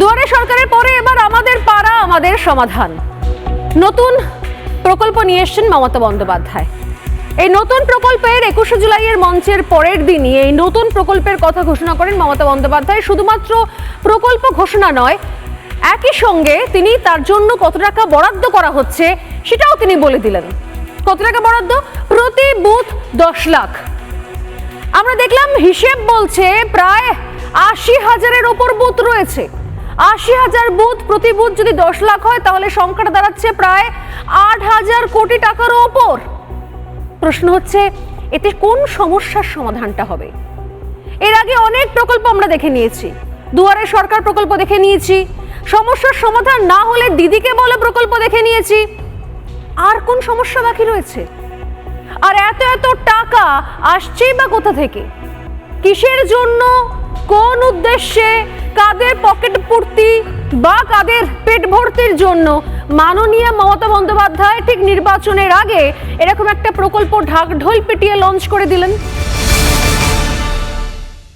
দুয়ারে সরকারের পরে এবার আমাদের পাড়া, আমাদের সমাধান। নতুন প্রকল্প নিয়ে এসছেন মমতা বন্দ্যোপাধ্যায়। এই নতুন প্রকল্পের একুশে জুলাইয়ের মঞ্চের পরের দিনই এই নতুন প্রকল্পের কথা ঘোষণা করেন মমতা বন্দ্যোপাধ্যায়। শুধুমাত্র প্রকল্প ঘোষণা নয়, একই সঙ্গে তিনি তার জন্য কত টাকা বরাদ্দ করা হচ্ছে সেটাও তিনি বলে দিলেন। কত টাকা বরাদ্দ? প্রতি বুথ দশ লাখ। আমরা দেখলাম হিসেব বলছে প্রায় আশি হাজারের ওপর বুথ রয়েছে। আশি হাজার বুথ প্রতি বুথ যদি দশ লাখ হয়, তাহলে সংখ্যাটা দাঁড়াচ্ছে প্রায় আট হাজার কোটি টাকার ওপর। প্রশ্ন হচ্ছে, এতে কোন সমস্যার সমাধানটা হবে? এর আগে অনেক প্রকল্প আমরা দেখে নিয়েছি। দুয়ারে সরকার প্রকল্প দেখে নিয়েছি। সমস্যার সমাধান না হলে দিদিকে বলে প্রকল্প দেখে নিয়েছি। আর কোন সমস্যা বাকি রয়েছে? আর এত এত টাকা আসছেই বা কোথা থেকে? কিসের জন্য? কোন উদ্দেশ্যে? কাদের পকেট পূর্তি বা কাদের পেট ভর্তির জন্য? মাননীয় মমতা বন্দ্যোপাধ্যায় ঠিক নির্বাচনের আগে এরকম একটা প্রকল্প ঢাক ঢোল পিটিয়ে লঞ্চ করে দিলেন।